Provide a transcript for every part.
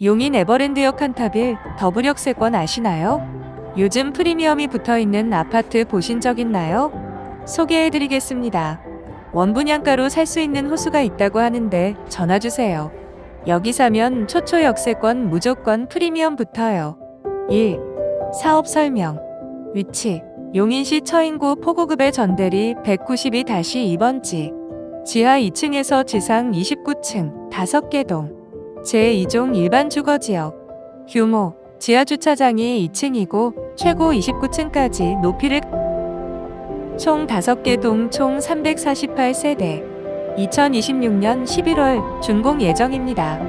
용인 에버랜드역 칸타빌 더블역세권 아시나요? 요즘 프리미엄이 붙어 있는 아파트 보신 적 있나요? 소개해드리겠습니다. 원분양가로 살 수 있는 호수가 있다고 하는데 전화주세요. 여기 사면 초초 역세권 무조건 프리미엄 붙어요. 1. 사업 설명. 위치. 용인시 처인구 포고급의 전대리 192-2번지. 지하 2층에서 지상 29층 5개 동. 제2종 일반 주거지역. 규모. 지하 주차장이 2층이고 최고 29층까지 높이를 총 5개 동 총 348세대. 2026년 11월 준공 예정입니다.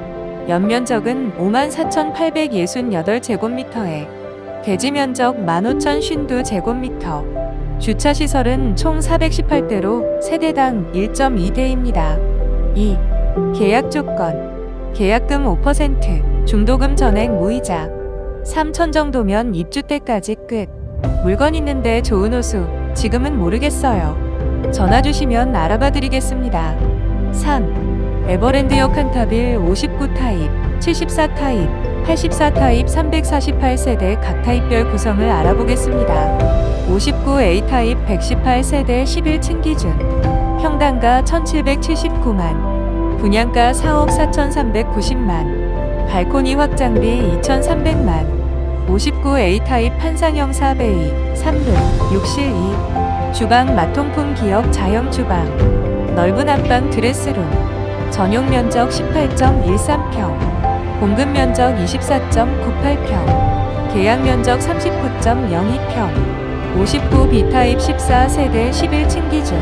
연면적은 54,868제곱미터에 대지 면적 15,052제곱미터. 주차 시설은 총 418대로 세대당 1.2대입니다. 2. 계약 조건. 계약금 5%, 중도금 전액 무이자. 3천 정도면 입주 때까지 끝. 물건 있는데 좋은 호수, 지금은 모르겠어요. 전화 주시면 알아봐 드리겠습니다. 3. 에버랜드역 칸타빌 59 타입, 74 타입, 84 타입 348세대 각 타입별 구성을 알아보겠습니다. 59 A 타입 118세대 11층 기준. 평당가 1779만. 분양가 4억 4,390만. 발코니 확장비 2,300만. 59 A 타입 판상형 4베이 3룸 욕실 2. 주방 마통풍 기역 자형 주방. 넓은 안방 드레스룸. 전용 면적 18.13평. 공급 면적 24.98평. 계약 면적 39.02평. 59 B타입 14세대 11층 기준.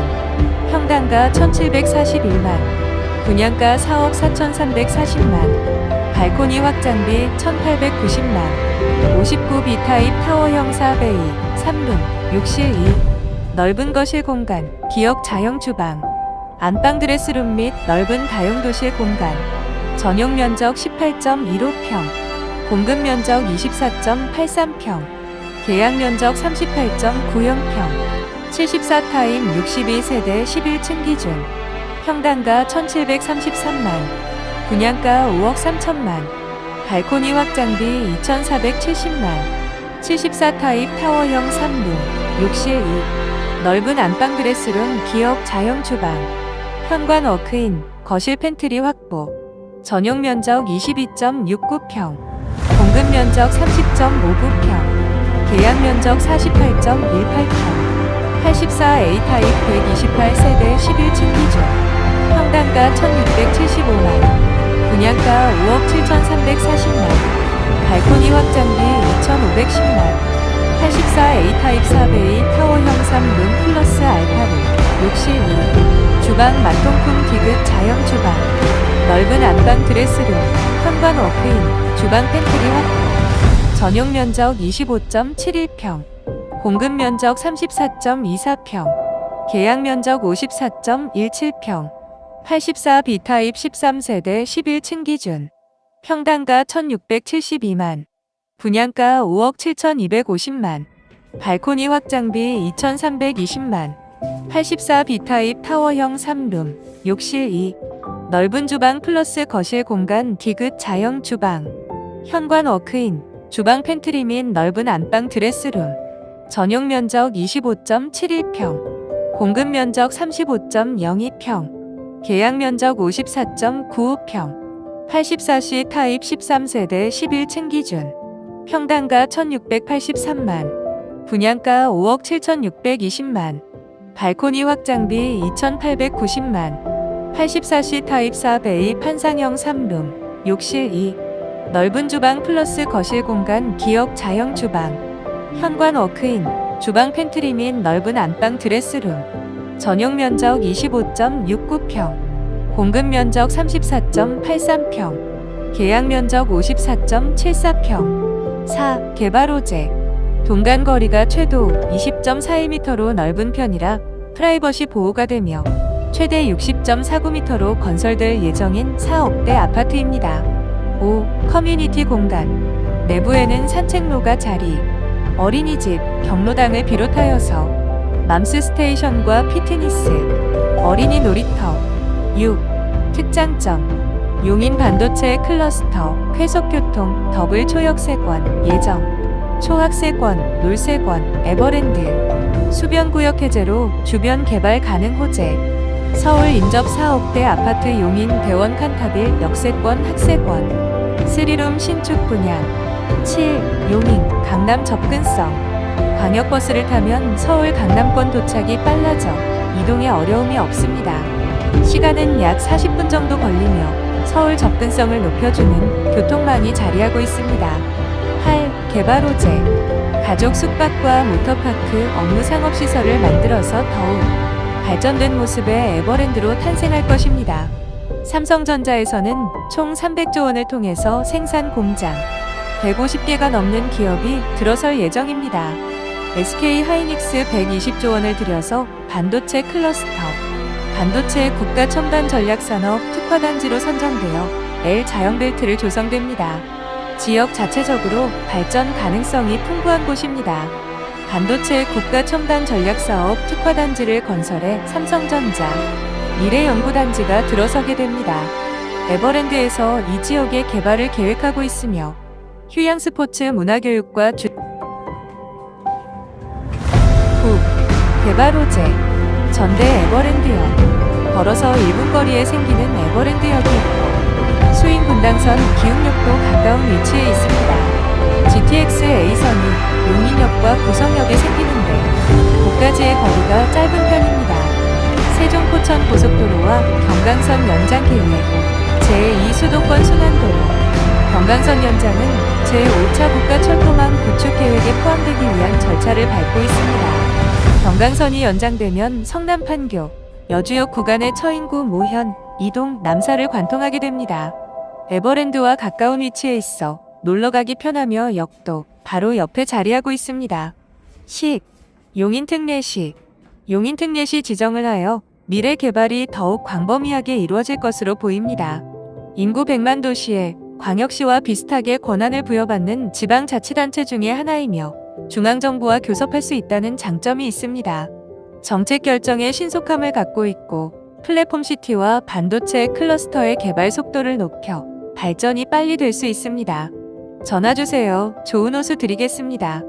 평당가 1741만. 분양가 4억 4,340만. 발코니 확장비 1,890만. 59 B타입 타워형 4베이 3룸 욕실 2. 넓은 거실 공간, 기역 자형 주방. 안방 드레스룸 및 넓은 다용 도실 공간. 전용 면적 18.15평. 공급 면적 24.83평. 계약 면적 38.90평. 74 타임 62세대 11층 기준. 평당가 1733만. 분양가 5억 3천만. 발코니 확장비 2470만. 74 타입 타워형 3룸. 욕실 2. 넓은 안방 드레스룸 기역 자형 주방. 현관 워크인, 거실 팬트리 확보. 전용 면적 22.69평. 공급 면적 30.59평. 계약 면적 48.18평. 84 A 타입 128세대 11층 기준. 평당가 1675만. 분양가 5억 7,340만. 발코니 확장비 2,510만. 84 A 타입 4베이 타워형 3룸 플러스 알파룸. 욕실 2. 주방 마통풍 디귿 자형 주방. 넓은 안방 드레스룸. 현관 워크인. 주방 팬트리 확보. 전용 면적 25.71평. 공급 면적 34.24평. 계약 면적 54.17평. 84 B타입 13세대 11층 기준. 평당가 1672만. 분양가 5억 7250만. 발코니 확장비 2320만. 84 B타입 타워형 3룸. 욕실 2. 넓은 주방 플러스 거실 공간 디귿 자형 주방. 현관 워크인. 주방 팬트리 및 넓은 안방 드레스룸. 전용 면적 25.71평. 공급 면적 35.02평. 계약 면적 54.95평. 84C 타입 13세대 11층 기준. 평당가 1683만. 분양가 5억 7620만. 발코니 확장비 2890만. 84C 타입 4베이 판상형 3룸. 욕실 2. 넓은 주방 플러스 거실 공간 기역 자형 주방. 현관 워크인. 주방 팬트리 및 넓은 안방 드레스룸. 전용 면적 25.69평. 공급 면적 34.83평. 계약 면적 54.74평. 4. 개발 호재. 동간 거리가 최도 20.42m로 넓은 편이라 프라이버시 보호가 되며 최대 60.49m로 건설될 예정인 4억대 아파트입니다. 5. 커뮤니티 공간. 내부에는 산책로가 자리, 어린이집, 경로당을 비롯하여서 맘스 스테이션과 피트니스, 어린이 놀이터. 6. 특장점. 용인 반도체 클러스터, 쾌속교통, 더블 초역세권, 예정, 초학세권, 놀세권, 에버랜드, 수변구역 해제로 주변 개발 가능 호재, 서울 인접 4억대 아파트 용인 대원 칸타빌 역세권 학세권, 스리룸 신축 분양, 7. 용인 강남 접근성, 광역버스를 타면 서울 강남권 도착이 빨라져 이동에 어려움이 없습니다. 시간은 약 40분 정도 걸리며 서울 접근성을 높여주는 교통망이 자리하고 있습니다. 8. 개발 호재 가족 숙박과 모터파크 업무 상업시설을 만들어서 더욱 발전된 모습의 에버랜드로 탄생할 것입니다. 삼성전자에서는 총 300조 원을 통해서 생산 공장 150개가 넘는 기업이 들어설 예정입니다. SK 하이닉스 120조 원을 들여서 반도체 클러스터, 반도체 국가 첨단 전략 산업 특화 단지로 선정되어 L 자영벨트를 조성됩니다. 지역 자체적으로 발전 가능성이 풍부한 곳입니다. 반도체 국가 첨단 전략 사업 특화 단지를 건설해 삼성전자 미래 연구 단지가 들어서게 됩니다. 에버랜드에서 이 지역의 개발을 계획하고 있으며 휴양 스포츠 문화교육과 주 호재 전대 에버랜드역 걸어서 1분 거리에 생기는 에버랜드역이 있고 수인 분당선 기흥역도 가까운 위치에 있습니다. GTX A선이 용인역과 구성역에 생기는데 고까지의 거리가 짧은 편입니다. 세종포천 고속도로와 경강선 연장 계획 제2 수도권 순환도로 경강선 연장은 제5차 국가철도망 구축 계획에 포함되기 위한 절차를 밟고 있습니다. 경강선이 연장되면 성남 판교, 여주역 구간의 처인구 모현, 이동, 남사를 관통하게 됩니다. 에버랜드와 가까운 위치에 있어 놀러가기 편하며 역도 바로 옆에 자리하고 있습니다. 식, 용인특례시, 용인특례시 지정을 하여 미래 개발이 더욱 광범위하게 이루어질 것으로 보입니다. 인구 100만 도시에 광역시와 비슷하게 권한을 부여받는 지방자치단체 중의 하나이며 중앙정부와 교섭할 수 있다는 장점이 있습니다. 정책 결정에 신속함을 갖고 있고 플랫폼 시티와 반도체 클러스터의 개발 속도를 높여 발전이 빨리 될 수 있습니다. 전화 주세요. 좋은 호수 드리겠습니다.